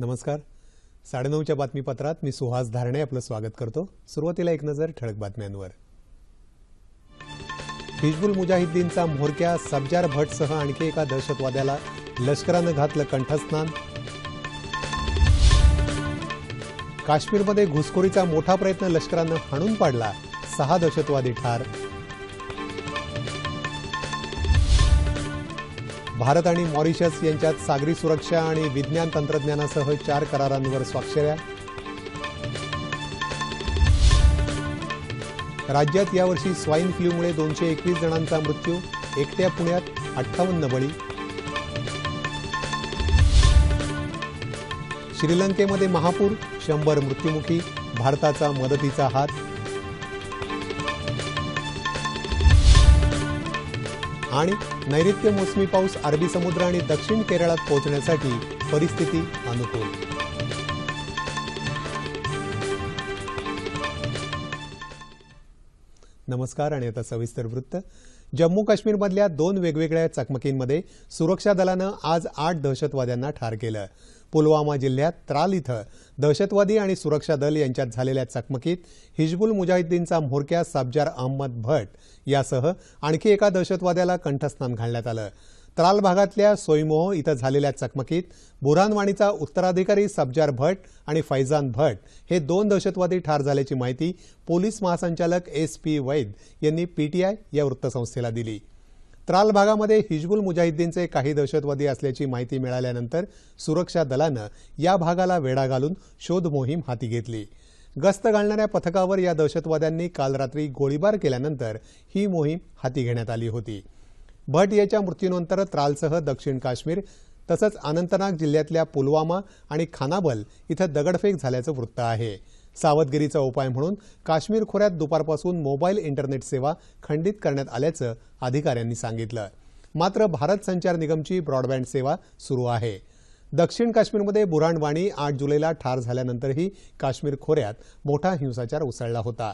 नमस्कार. साडेनऊच्या बातमीपत्रात मी सुहास धारणे आपलं स्वागत करतो. सुरुवातीला एक नजर ठळक बातम्यांवर. हिजबुल मुजाहिद्दीनचा म्होरक्या सबजार भटसह आणखी एका दहशतवाद्याला लष्करानं घातलं कंठस्नान. काश्मीरमध्ये घुसखोरीचा मोठा प्रयत्न लष्करानं हाणून पाडला. सहा दहशतवादी ठार. भारत आणि मॉरिशस यांच्यात सागरी सुरक्षा आणि विज्ञान तंत्रज्ञानासह चार करारांवर स्वाक्षऱ्या. राज्यात यावर्षी स्वाईन फ्लूमुळे दोनशे एकवीस जणांचा मृत्यू एकट्या पुण्यात अठ्ठावन्न बळी. श्रीलंकेमध्ये महापूर शंभर मृत्युमुखी भारताचा मदतीचा हात. आणि नैऋत्य मोसमी पाऊस अरबी समुद्र आणि दक्षिण केरळात पोहोचण्यासाठी परिस्थिती अनुकूल. नमस्कार आणि आता सविस्तर वृत्त. जम्मू काश्मीरमधल्या दोन वेगवेगळ्या चकमकींमध्ये सुरक्षा दलानं आज आठ दहशतवाद्यांना ठार केलं. पुलवामा जिल्ह्यात त्राल इथं दहशतवादी आणि सुरक्षा दल यांच्यात झालेल्या चकमकीत हिजबुल मुजाहिद्दीनचा म्होरक्या साबजार अहमद भट यासह आणखी एका दहशतवाद्याला कंठस्नान घालण्यात आलं. त्राल भागातल्या सोईमोह इथं झालेल्या चकमकीत बुरानवाणीचा उत्तराधिकारी सबजार भट आणि फैजान भट हे दोन दहशतवादी ठार झाल्याची माहिती पोलीस महासंचालक एस पी वैद यांनी पीटीआय या वृत्तसंस्थेला दिली. त्राल भागामध्ये हिजबुल मुजाहिद्दीनचे काही दहशतवादी असल्याची माहिती मिळाल्यानंतर सुरक्षा दलानं या भागाला वेढा घालून शोध मोहीम हाती घेतली. गस्त घालणाऱ्या पथकावर या दहशतवाद्यांनी काल रात्री गोळीबार केल्यानंतर ही मोहीम हाती घेण्यात आली होती. भट याच्या मृत्यूनंतर त्रालसह दक्षिण काश्मीर तसंच अनंतनाग जिल्ह्यातल्या पुलवामा आणि खानाबल इथं दगडफेक झाल्याचं वृत्त आहे. सावधगिरीचा उपाय म्हणून काश्मीर खोऱ्यात दुपारपासून मोबाईल इंटरनेट सेवा खंडित करण्यात आल्याचं अधिकाऱ्यांनी सांगितलं. मात्र भारत संचार निगमची ब्रॉडबँड सेवा सुरू आहे. दक्षिण काश्मीरमध्ये बुराणवाणी आठ जुलैला ठार झाल्यानंतरही काश्मीर खोऱ्यात मोठा हिंसाचार उसळला होता.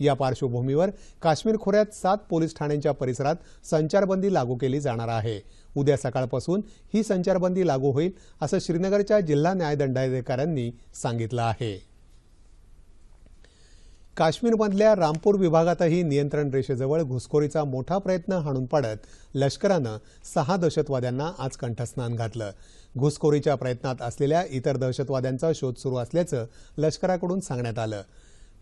या पार्श्वभूमीवर काश्मीर खोऱ्यात सात पोलीस ठाण्यांच्या परिसरात संचारबंदी लागू केली जाणार आहे. उद्या सकाळपासून ही संचारबंदी लागू होईल असं श्रीनगरच्या जिल्हा न्यायदंडाधिकाऱ्यांनी सांगितलं आहे. काश्मीरमधल्या रामपूर विभागातही नियंत्रण रेषेजवळ घुसखोरीचा मोठा प्रयत्न हाणून पाडत लष्करानं सहा दहशतवाद्यांना आज कंठस्नान घातलं. घुसखोरीच्या प्रयत्नात असलेल्या इतर दहशतवाद्यांचा शोध सुरू असल्याचं लष्कराकडून सांगण्यात आलं.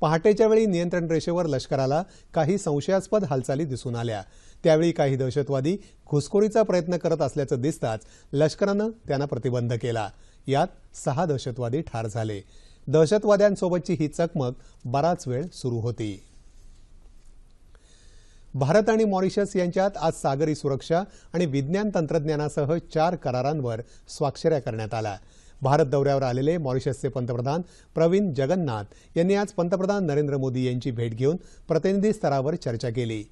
पहाटेच्या वेळी नियंत्रण रेषेवर लष्कराला काही संशयास्पद हालचाली दिसून आल्या. त्यावेळी काही दहशतवादी घुसखोरीचा प्रयत्न करत असल्याचं दिसताच लष्करानं त्यांना प्रतिबंध केला. यात सहा दहशतवादी ठार झाले. दहशतवाद्यांसोबतची ही चकमक बराच वेळ सुरू होती. भारत आणि मॉरिशस यांच्यात आज सागरी सुरक्षा आणि विज्ञान तंत्रज्ञानासह चार करारांवर स्वाक्षऱ्या करण्यात आल्या. भारत दौऱ्यावर आलेले मॉरिशसचे पंतप्रधान प्रवीण जगन्नाथ यांनी आज पंतप्रधान नरेंद्र मोदी यांची भेट घेऊन प्रतिनिधी स्तरावर चर्चा केली.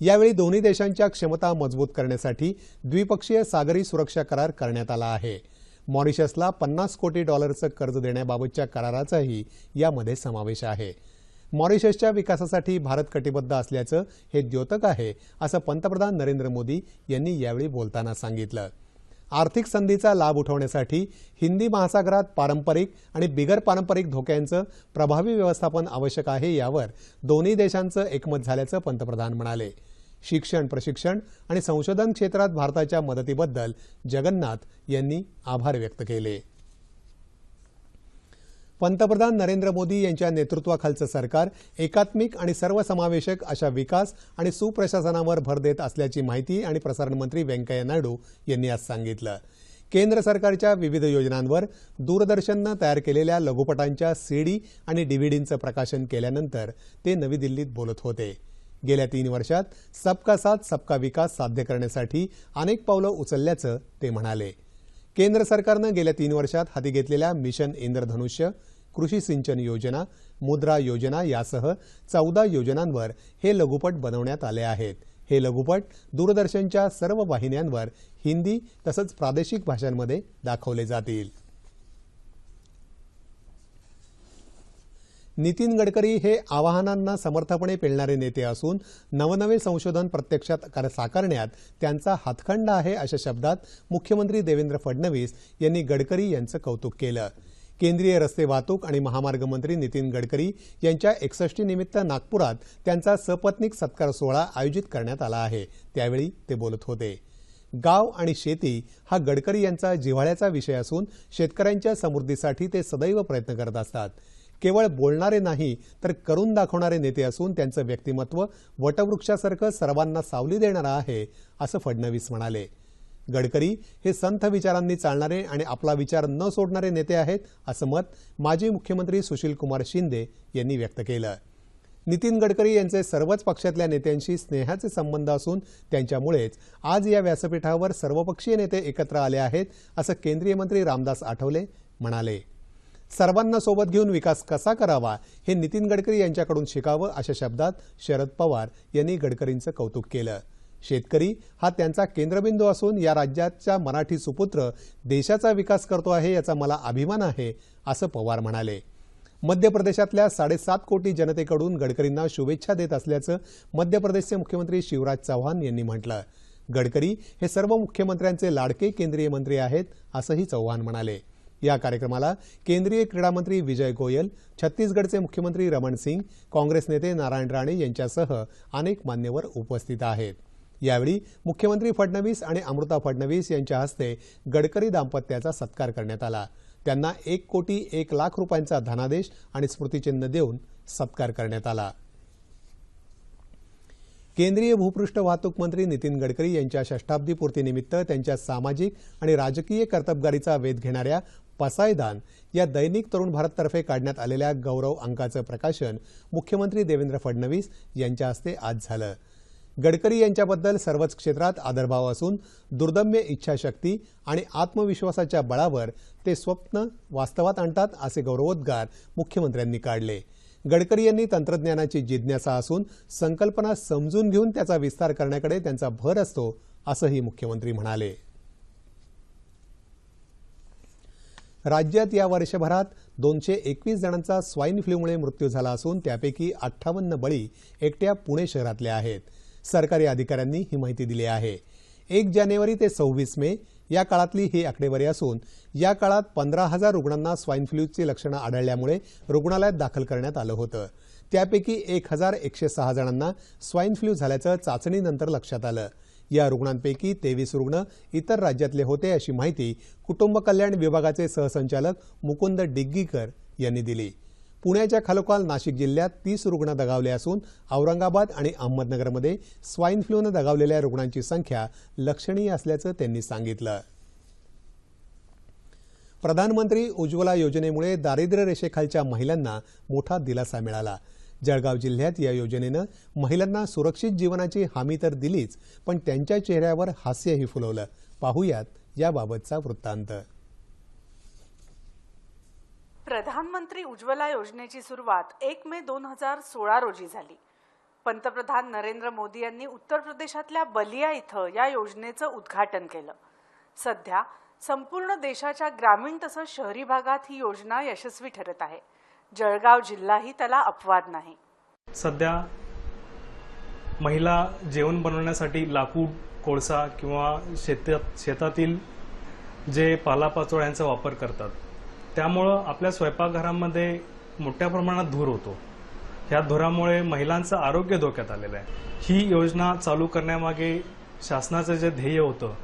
यावेळी दोन्ही देशांच्या क्षमता मजबूत करण्यासाठी द्विपक्षीय सागरी सुरक्षा करार करण्यात आला आहे. मॉरिशसला पन्नास कोटी डॉलरचं कर्ज देण्याबाबतच्या कराराचाही यामध्ये समावेश आहे. मॉरिशसच्या विकासासाठी भारत कटिबद्ध असल्याचं हे द्योतक आहे असं पंतप्रधान नरेंद्र मोदी यांनी यावेळी बोलताना सांगितलं. आर्थिक संधीचा लाभ उठवण्यासाठी हिंदी महासागरात पारंपरिक आणि बिगर पारंपरिक धोक्यांचं प्रभावी व्यवस्थापन आवश्यक आहे यावर दोन्ही देशांचं एकमत झाल्याचं पंतप्रधान म्हणाले. शिक्षण प्रशिक्षण आणि संशोधन क्षेत्रात भारताच्या मदतीबद्दल जगन्नाथ यांनी आभार व्यक्त केले. पंतप्रधान नरेंद्र मोदी यांच्या नेतृत्वाखालचं सरकार एकात्मिक आणि सर्वसमावेशक अशा विकास आणि सुप्रशासनावर भर देत असल्याची माहिती आणि प्रसारण मंत्री व्यंकय्या नायडू यांनी आज सांगितलं. केंद्र सरकारच्या विविध योजनांवर दूरदर्शननं तयार केलेल्या लघुपटांच्या सीडी आणि डीव्हीडींचं प्रकाशन केल्यानंतर ते नवी दिल्लीत बोलत होते. गेल्या तीन वर्षात सबका साथ सबका विकास साध्य करण्यासाठी अनेक पावलं उचलल्याचं ते म्हणाले. केंद्र सरकारनं गेल्या तीन वर्षात हाती घेतलेल्या मिशन इंद्रधनुष्य कृषी सिंचन योजना मुद्रा योजना यासह चौदा योजनांवर हे लघुपट बनवण्यात आले आहेत. हे लघुपट दूरदर्शनच्या सर्व वाहिन्यांवर हिंदी तसंच प्रादेशिक भाषांमध्ये दाखवले जातील. नितीन गडकरी हे आवाहनांना समर्थपणे पेलणारे नेते असून नवनवे संशोधन प्रत्यक्षात साकारण्यात त्यांचा हातखंडा आहे अशा शब्दात मुख्यमंत्री देवेंद्र फडणवीस यांनी गडकरी यांचं कौतुक केलं. केंद्रीय रस्ते वाहतूक आणि महामार्ग मंत्री नितीन गडकरी यांच्या एकसष्टी निमित्त नागपुरात त्यांचा सपत्नीक सत्कार सोहळा आयोजित करण्यात आला आहे. त्यावेळी ते बोलत होते. गाव आणि शेती हा गडकरी यांचा जिव्हाळ्याचा विषय असून शेतकऱ्यांच्या समृद्धीसाठी ते सदैव प्रयत्न करत असतात. केवळ बोलणारे नाही तर करून दाखवणारे नेते असून त्यांचं व्यक्तिमत्व वटवृक्षासारखं सर्वांना सावली देणारं आहे असं फडणवीस म्हणाले. गडकरी हे संथ विचारांनी चालणारे आणि आपला विचार न सोडणारे नेते आहेत असं मत माजी मुख्यमंत्री सुशीलकुमार शिंदे यांनी व्यक्त केलं. नितीन गडकरी यांचे सर्वच पक्षातल्या नेत्यांशी स्नेहाचे संबंध असून त्यांच्यामुळेच आज या व्यासपीठावर सर्वपक्षीय नेते एकत्र आले आहेत असं केंद्रीय मंत्री रामदास आठवले म्हणाले. सर्वांना सोबत घेऊन विकास कसा करावा हे नितीन गडकरी यांच्याकडून शिकावं अशा शब्दात शरद पवार यांनी गडकरींचं कौतुक केलं. शेतकरी हा त्यांचा केंद्रबिंदू असून या राज्याचा मराठी सुपुत्र देशाचा विकास करतो आहे याचा मला अभिमान आहे असं पवार म्हणाले. मध्य प्रदेशातल्या साडेसात कोटी जनतेकडून गडकरींना शुभेच्छा देत असल्याचं मध्य प्रदेशचे मुख्यमंत्री शिवराज चौहान यांनी म्हटलं. गडकरी हे सर्व मुख्यमंत्र्यांचे लाडके केंद्रीय मंत्री आहेत असंही चौहान म्हणाले. या कार्यक्रमाला केंद्रीय क्रीडा मंत्री विजय गोयल छत्तीसगडचे मुख्यमंत्री रमण सिंग काँग्रेस नेते नारायण राणे यांच्यासह अनेक मान्यवर उपस्थित आहेत. यावेळी मुख्यमंत्री फडणवीस आणि अमृता फडणवीस यांच्या हस्ते गडकरी दाम्पत्याचा सत्कार करण्यात आला. त्यांना एक कोटी एक लाख रुपयांचा धनादेश आणि स्मृतिचिन्ह देऊन सत्कार करण्यात आला. केंद्रीय भूपृष्ठ वाहतूक मंत्री नितीन गडकरी यांच्या षष्ठाब्दी पूर्तीनिमित्त त्यांच्या सामाजिक आणि राजकीय कर्तबगारीचा वेध घेणाऱ्या पसायदान या दैनिक तरुण भारततर्फे काढण्यात आलेल्या गौरव अंकाचं प्रकाशन मुख्यमंत्री देवेंद्र फडणवीस यांच्या हस्ते आज झालं. गडकरी यांच्याबद्दल सर्वच क्षेत्रात आदरभाव असून दुर्दम्य इच्छाशक्ती आणि आत्मविश्वासाच्या बळावर ते स्वप्न वास्तवात आणतात असे गौरवोद्गार मुख्यमंत्र्यांनी काढले. गडकरी यांनी तंत्रज्ञानाची जिज्ञासा असून संकल्पना समजून घेऊन त्याचा विस्तार करण्याकडे त्यांचा भर असतो असंही मुख्यमंत्री म्हणाले. राज्यात या वर्षभरात दोनशे एकवीस जणांचा स्वाईन फ्लूमुळे मृत्यू झाला असून त्यापैकी अठ्ठावन्न बळी एकट्या पुणे शहरातल्या आहेत. सरकारी अधिकाऱ्यांनी ही माहिती दिली आहे. एक जानेवारी ते सव्वीस मे या काळातली ही आकडेवारी असून या काळात पंधरा हजार रुग्णांना स्वाईन फ्लूची लक्षणं आढळल्यामुळे रुग्णालयात दाखल करण्यात आलं होतं. त्यापैकी एक हजार एकशे सहा जणांना स्वाईन फ्लू झाल्याचं चाचणीनंतर लक्षात आलं. या रुग्णांपैकी तेवीस रुग्ण इतर राज्यातले होते अशी माहिती कुटुंब कल्याण विभागाचे सहसंचालक मुकुंद डिग्गीकर यांनी दिली. पुण्याच्या खालोखाल नाशिक जिल्ह्यात तीस रुग्ण दगावले असून औरंगाबाद आणि अहमदनगरमध्ये स्वाईन फ्लूनं दगावलेल्या रुग्णांची संख्या लक्षणीय असल्याचं त्यांनी सांगितलं. प्रधानमंत्री उज्ज्वला योजनेमुळे दारिद्र्य रेषेखालच्या महिलांना मोठा दिलासा मिळाला. जळगाव जिल्ह्यात या योजनेनं महिलांना सुरक्षित जीवनाची हमी तर दिलीच पण त्यांच्या चेहऱ्यावर हास्यही फुलवलं. पाहूयात याबाबतचा वृत्तांत. प्रधानमंत्री उज्ज्वला योजनेची सुरुवात एक मे दोन हजार सोळा रोजी झाली. पंतप्रधान नरेंद्र मोदी यांनी उत्तर प्रदेशातल्या बलिया इथं या योजनेचं उद्घाटन केलं. सध्या संपूर्ण देशाच्या ग्रामीण तसंच शहरी भागात ही योजना यशस्वी ठरत आहे. जळगाव जिल्हाही त्याला अपवाद नाही. सध्या महिला जेवण बनवण्यासाठी लाकूड कोळसा किंवा शेतात शेतातील जे पालापाचोळ्यांचा वापर करतात. त्यामुळं आपल्या स्वयंपाकघरामध्ये मोठ्या प्रमाणात धूर होतो. ह्या धुरामुळे महिलांचं आरोग्य धोक्यात आलेलं आहे. ही योजना चालू करण्यामागे शासनाचं जे ध्येय होतं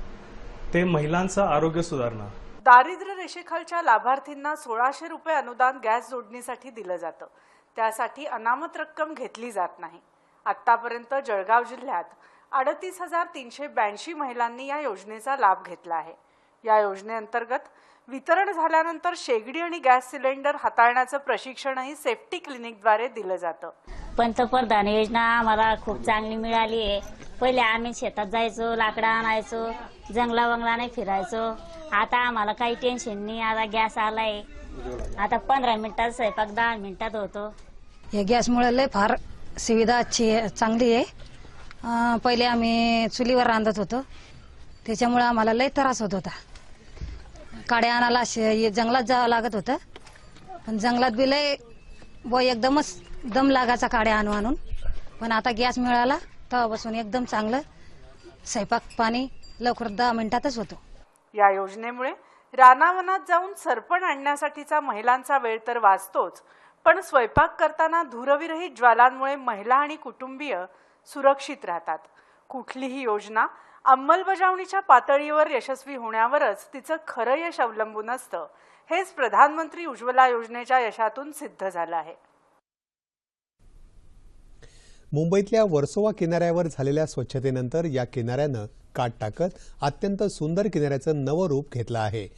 ते महिलांचं आरोग्य सुधारणं. दारिद्र्य रेषेखालच्या लाभार्थींना सोळाशे रुपये अनुदान गॅस जोडणीसाठी दिलं जातं. त्यासाठी अनामत रक्कम घेतली जात नाही. आतापर्यंत जळगाव जिल्ह्यात अडतीस हजार तीनशे ब्याऐंशी महिलांनी या योजनेचा लाभ घेतला आहे. या योजनेअंतर्गत वितरण झाल्यानंतर शेगडी आणि गॅस सिलेंडर हाताळण्याचं प्रशिक्षणही सेफ्टी क्लिनिकद्वारे दिलं जातं. पंतप्रधान योजना आम्हाला खूप चांगली मिळाली आहे. पहिले आम्ही शेतात जायचो लाकडं आणायचो जंगला वंगला नाही फिरायचो. आता आम्हाला काही टेन्शन नाही. आता गॅस आलाय. आता पंधरा मिनिटात स्वयंपाक दहा मिनिटात होतो. या गॅसमुळे लय फार सुविधा अच्छी आहे चांगली आहे. अं, पहिले आम्ही चुलीवर रांधत होतो. त्याच्यामुळे आम्हाला लय त्रास होत होता. काड्या आणायला शे- जंगलात जावं लागत होतं. पण जंगलात बी लय व एकदमच दम लागायचा काड्या आणू आणून. पण आता गॅस मिळाला तेव्हापासून एकदम चांगलं. स्वयंपाक पाणी लवकर दहा मिनिटातच होतो. या योजनेमुळे रानावनात जाऊन सरपण आणण्यासाठीचा महिलांचा वेळ तर वाचतोच पण स्वयंपाक करताना धूरविरहित ज्वालांमुळे महिला आणि कुटुंबीय सुरक्षित राहतात. कुठलीही योजना अंमलबजावणीच्या पातळीवर यशस्वी होण्यावरच तिचं खरं यश अवलंबून असतं हेच प्रधानमंत्री उज्ज्वला योजनेच्या यशातून सिद्ध झालं आहे. मुंबईतल्या वर्सोवा किनाऱ्यावर झालेल्या स्वच्छतेनंतर या किनाऱ्यानं काट टाकत अत्यंत सुंदर किनाऱ्याचं नवं रूप घेतलं आहे.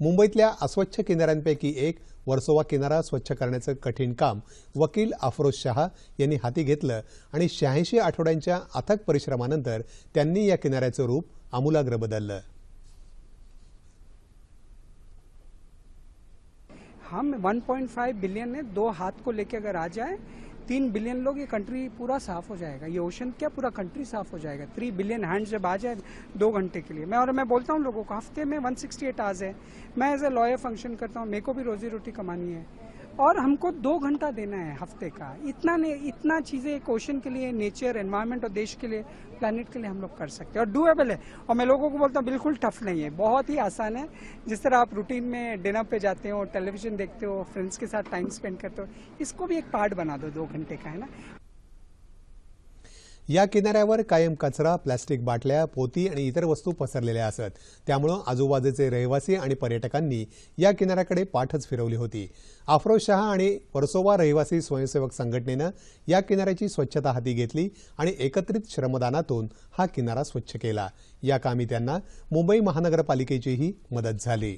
मुंबईतल्या अस्वच्छ किनाऱ्यांपैकी एक वर्सोवा किनारा स्वच्छ करण्याचं कठीण काम वकील अफरोज शहा यांनी हाती घेतलं आणि शहाऐंशी आठवड्यांच्या अथक परिश्रमानंतर त्यांनी या किनाऱ्याचं रूप आमूलाग्र बदललं. हम 1.5 बिलियन ने दो हाथ को लेके अगर आ जाए तीन बिलियन लोग ये कंट्री पूरा साफ़ हो जाएगा। ये ओशन क्या पूरा कंट्री साफ़ हो जाएगा? थ्री बिलियन हैंड जब आ जाए दो घंटे के लिए। मैं और मैं बोलता हूँ लोगों को, हफ़्ते में 168 आवर्स है। मैं एज ए लॉयर फ़ंक्शन करता हूँ, मेरे को भी रोजी रोटी कमानी है। और हमको दो घंटा देना है हफ़्ते का। इतना ने, इतना चीज़ें एक ओशन के लिए, नेचर एनवायरनमेंट और देश के लिए प्लानट के लिए हम लोग कर सकते हैं। और डूएबल है। और मैं लोगों को बोलता हूँ, बिल्कुल टफ नहीं है। बहुत ही आसान है। जिस तरह आप रूटीन में डिनर पे जाते हो टेलीविज़न देखते हो फ्रेंड्स के साथ टाइम स्पेंड करते हो, इसको भी एक पार्ट बना दो दो घंटे का, है ना? या किनाऱ्यावर कायम कचरा प्लॅस्टिक बाटल्या पोती आणि इतर वस्तू पसरलेल्या असत. त्यामुळं आजूबाजूचे रहिवासी आणि पर्यटकांनी या किनाऱ्याकडे पाठच फिरवली होती. आफ्रोज शहा आणि वर्सोवा रहिवासी स्वयंसेवक संघटनेनं या किनाऱ्याची स्वच्छता हाती घेतली आणि एकत्रित श्रमदानातून हा किनारा स्वच्छ केला. या कामी त्यांना मुंबई महानगरपालिकेचीही मदत झाली.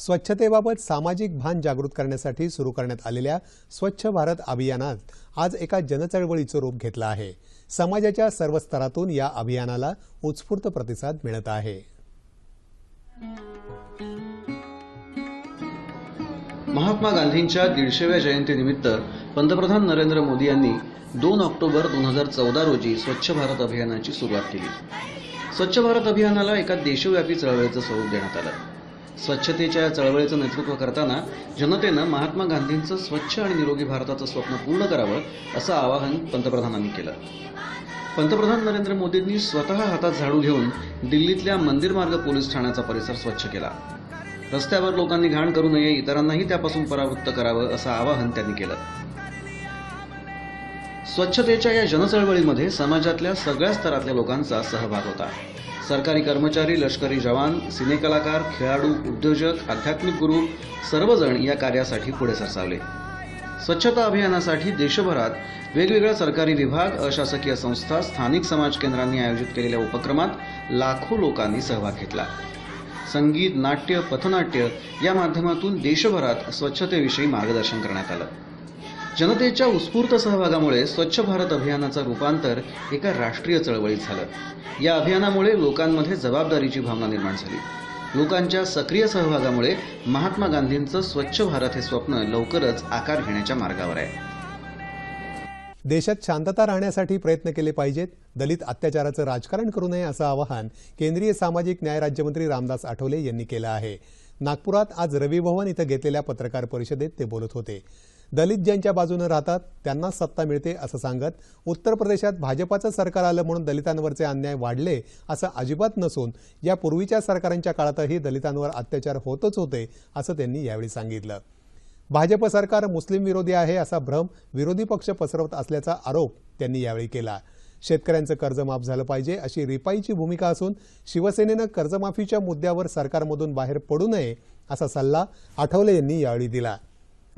स्वच्छतेबाबत सामाजिक भान जागृत करण्यासाठी सुरू करण्यात आलेल्या स्वच्छ भारत अभियानात आज एका जनचळवळीचं रूप घेतलं आहे. समाजाच्या सर्व स्तरातून या अभियानाला उत्स्फूर्त प्रतिसाद मिळत आहे. महात्मा गांधींच्या दीडशेव्या जयंतीनिमित्त पंतप्रधान नरेंद्र मोदी यांनी दोन ऑक्टोबर दोन हजार चौदा रोजी स्वच्छ भारत अभियानाची सुरुवात केली. स्वच्छ भारत अभियानाला एका देशव्यापी चळवळीचं स्वरूप देण्यात आलं. स्वच्छतेच्या या चळवळीचं नेतृत्व करताना जनतेनं महात्मा गांधींचं स्वच्छ आणि निरोगी भारताचं स्वप्न पूर्ण करावं असं आवाहन पंतप्रधानांनी केलं. पंतप्रधान नरेंद्र मोदींनी स्वतः हातात झाडू घेऊन दिल्लीतल्या मंदिर मार्ग पोलीस ठाण्याचा परिसर स्वच्छ केला. रस्त्यावर लोकांनी घाण करू नये इतरांनाही त्यापासून परावृत्त करावं असं आवाहन त्यांनी केलं. स्वच्छतेच्या या जनचळवळीमध्ये समाजातल्या सगळ्या स्तरातल्या लोकांचा सहभाग होता. सरकारी कर्मचारी लष्करी जवान सिनेकलाकार खेळाडू उद्योजक आध्यात्मिक गुरु सर्वजण या कार्यासाठी पुढे सरसावले. स्वच्छता अभियानासाठी देशभरात वेगवेगळ्या सरकारी विभाग अशासकीय संस्था स्थानिक समाज केंद्रांनी आयोजित केलेल्या उपक्रमात लाखो लोकांनी सहभाग घेतला. संगीत नाट्य पथनाट्य या माध्यमातून देशभरात स्वच्छतेविषयी मार्गदर्शन करण्यात आलं. जनतेच्या उत्स्फूर्त सहभागामुळे स्वच्छ भारत अभियानाचं रूपांतर एका राष्ट्रीय चळवळीत झालं. या अभियानामुळे लोकांमध्ये जबाबदारीची भावना निर्माण झाली. लोकांच्या सक्रिय सहभागामुळे महात्मा गांधींचं स्वच्छ भारत हे स्वप्न लवकरच आकार घेण्याच्या मार्गावर आहे. देशात शांतता राहण्यासाठी प्रयत्न केले पाहिजेत. दलित अत्याचाराचं राजकारण करू नये असं आवाहन केंद्रीय सामाजिक न्याय राज्यमंत्री रामदास आठवले यांनी केलं आहे. नागपुरात आज रवी भवन इथं घेतलेल्या पत्रकार परिषदेत ते बोलत होते. दलित ज्यांच्या बाजूनं राहतात त्यांनाच सत्ता मिळते असं सांगत उत्तर प्रदेशात भाजपाचं सरकार आलं म्हणून दलितांवरचे अन्याय वाढले असं अजिबात नसून या पूर्वीच्या सरकारांच्या काळातही दलितांवर अत्याचार होतच होते असं त्यांनी यावेळी सांगितलं. भाजप सरकार मुस्लिम विरोधी आहे असा भ्रम विरोधी पक्ष पसरवत असल्याचा आरोप त्यांनी यावेळी केला. शेतकऱ्यांचं कर्ज माफ झालं पाहिजे अशी रिपाईची भूमिका असून शिवसेनेनं कर्जमाफीच्या मुद्द्यावर सरकारमधून बाहेर पडू नये असा सल्ला आठवले यांनी यावेळी दिला.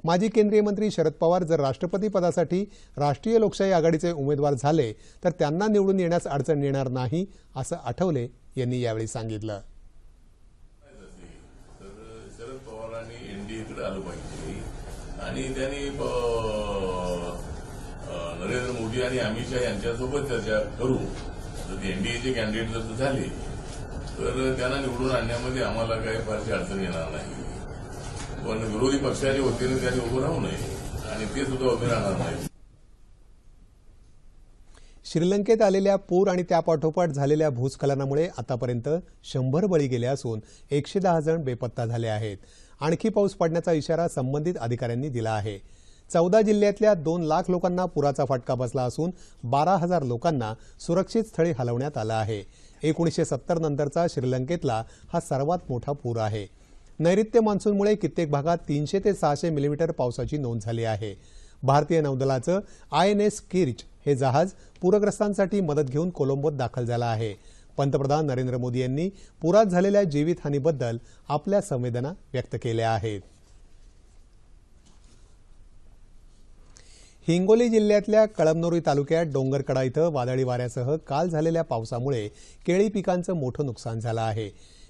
माजी केंद्रीय मंत्री शरद पवार जर राष्ट्रपती पदासाठी राष्ट्रीय लोकशाही आघाडीचे उमेदवार झाले तर त्यांना निवडून येण्यास अडचण येणार नाही असं आठवले यांनी यावेळी सांगितलं. शरद पवारांनी एनडीएकडे आलं पाहिजे. आणि त्यांनी नरेंद्र मोदी आणि अमित शहा यांच्यासोबत चर्चा करू. जर एनडीएचे कॅन्डिडेट जर झाले तर त्यांना निवडून आणण्यामध्ये आम्हाला काही फारशी अडचण येणार नाही. पण विरोधी पक्षाच्या वतीने त्यांनी उभं राहू नये आणि ते सुद्धा उभे राहणार नाही श्रीलंकेत आलेल्या पूर आणि त्यापाठोपाठ झालेल्या भूस्खलनामुळे आतापर्यंत शंभर बळी गेले असून एकशे दहा जण बेपत्ता झाले आहेत. आणखी पाऊस पडण्याचा इशारा संबंधित अधिकाऱ्यांनी दिला आहे. चौदा जिल्ह्यातल्या दोन लाख लोकांना पुराचा फटका बसला असून बारा हजार लोकांना सुरक्षित स्थळी हलवण्यात आलं आहे. एकोणीसशे सत्तर नंतरचा श्रीलंकेतला हा सर्वात मोठा पूर आहे. नैऋत्य मान्सूनमुळे कित्येक भागात तीनशे ते सहाशे मिलीमीटर पावसाची नोंद झाली आहे. भारतीय नौदलाचं आय एन एस किर्च हे जहाज पूरग्रस्तांसाठी मदत घेऊन कोलंबोत दाखल झालं आहे. पंतप्रधान नरेंद्र मोदी यांनी पुरात झालेल्या जीवितहानीबद्दल आपल्या संवेदना व्यक्त केल्या आहेत. हिंगोली जिल्ह्यातल्या कळमनुरी तालुक्यात डोंगरकडा इथं वादळी वाऱ्यासह काल झालेल्या पावसामुळे केळी पिकांचं मोठं नुकसान झालं आहे.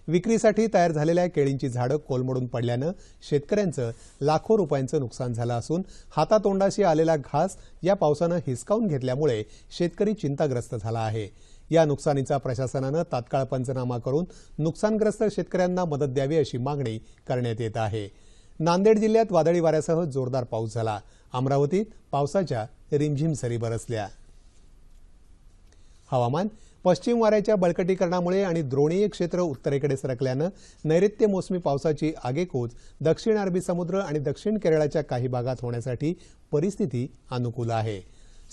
विक्रीसाठी तयार झालेल्या केळींची झाडं कोलमडून पडल्यानं शेतकऱ्यांचं लाखो रुपयांचं नुकसान झालं असून हातातोंडाशी आलेला घास या पावसानं हिसकावून घेतल्यामुळे शेतकरी चिंताग्रस्त झाला आहे. या नुकसानीचा प्रशासनानं तात्काळ पंचनामा करून नुकसानग्रस्त शेतकऱ्यांना मदत द्यावी अशी मागणी करण्यात येत आहे. नांदेड जिल्ह्यात वादळी वाऱ्यासह जोरदार पाऊस झाला. अमरावतीत पावसाच्या रिमझिम सरी बरसल्या. हवामान पश्चिम वाऱ्याच्या बळकटीकरणामुळे आणि द्रोणीय क्षेत्र उत्तरेकडे सरकल्यानं नैऋत्य मोसमी पावसाची आगेकूच दक्षिण अरबी समुद्र आणि दक्षिण केरळाच्या काही भागात होण्यासाठी परिस्थिती अनुकूल आहे.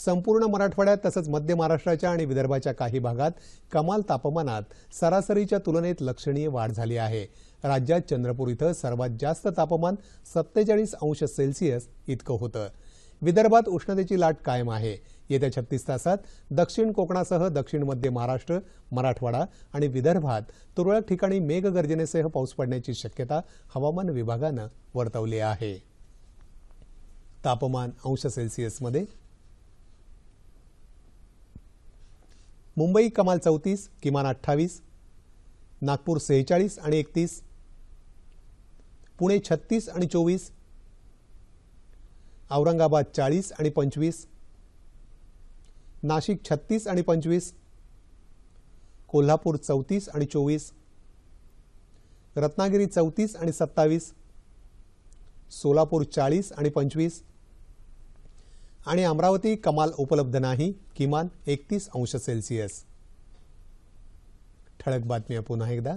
संपूर्ण मराठवाड्यात तसंच मध्य महाराष्ट्राच्या आणि विदर्भाच्या काही भागात कमाल तापमानात सरासरीच्या तुलनेत लक्षणीय वाढ झाली आहे. राज्यात चंद्रपूर इथं सर्वात जास्त तापमान सत्तेचाळीस अंश सेल्सिअस इतकं होतं. विदर्भात उष्णतेची लाट कायम आहे. येत्या छत्तीस तासात दक्षिण कोकणासह दक्षिण मध्य महाराष्ट्र मराठवाडा आणि विदर्भात तुरळक ठिकाणी मेघगर्जनेसह पाऊस पडण्याची शक्यता हवामान विभागानं वर्तवली आहे. तापमान अंश सेल्सिअसमध्ये मुंबई कमाल चौतीस किमान अठ्ठावीस नागपूर सेहेचाळीस आणि एकतीस पुणे छत्तीस आणि चोवीस औरंगाबाद चाळीस आणि पंचवीस नाशिक छत्तीस आणि पंचवीस कोल्हापूर चौतीस आणि चोवीस रत्नागिरी चौतीस आणि सत्तावीस सोलापूर चाळीस आणि पंचवीस आणि अमरावती कमाल उपलब्ध नाही किमान एकतीस अंश सेल्सिअस. ठळक बातम्या पुन्हा एकदा.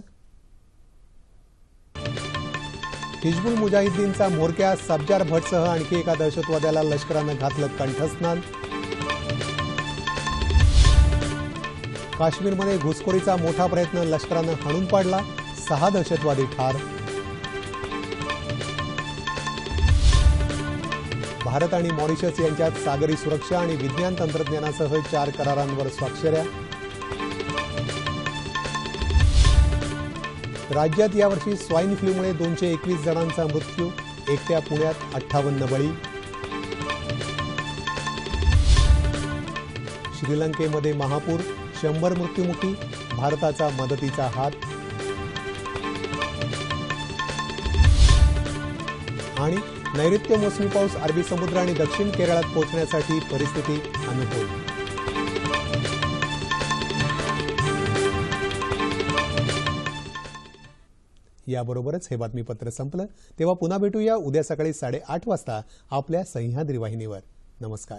हिजबुल मुजाहिद्दीनचा म्होरक्या सब्जार भटसह आणखी एका दहशतवाद्याला लष्करानं घातलं कंठस्नान काश्मीरमध्ये घुसखोरीचा मोठा प्रयत्न लष्करानं हाणून पाडला. सहा दहशतवादी ठार. भारत आणि मॉरिशस यांच्यात सागरी सुरक्षा आणि विज्ञान तंत्रज्ञानासह चार करारांवर स्वाक्षऱ्या. राज्यात यावर्षी स्वाईन फ्लूमुळे दोनशे एकवीस जणांचा मृत्यू एकट्या पुण्यात अठ्ठावन्न बळी. श्रीलंकेमध्ये महापूर शंभर मृत्युमुखी भारताचा मदतीचा हात. आणि नैऋत्य मोसमी पाऊस अरबी समुद्र आणि दक्षिण केरळात पोहोचण्यासाठी परिस्थिती अनुकूल. याबरोबरच हे बातमीपत्र संपलं. तेव्हा पुन्हा भेटूया उद्या सकाळी साडेआठ वाजता आपल्या सह्याद्री वाहिनीवर. नमस्कार.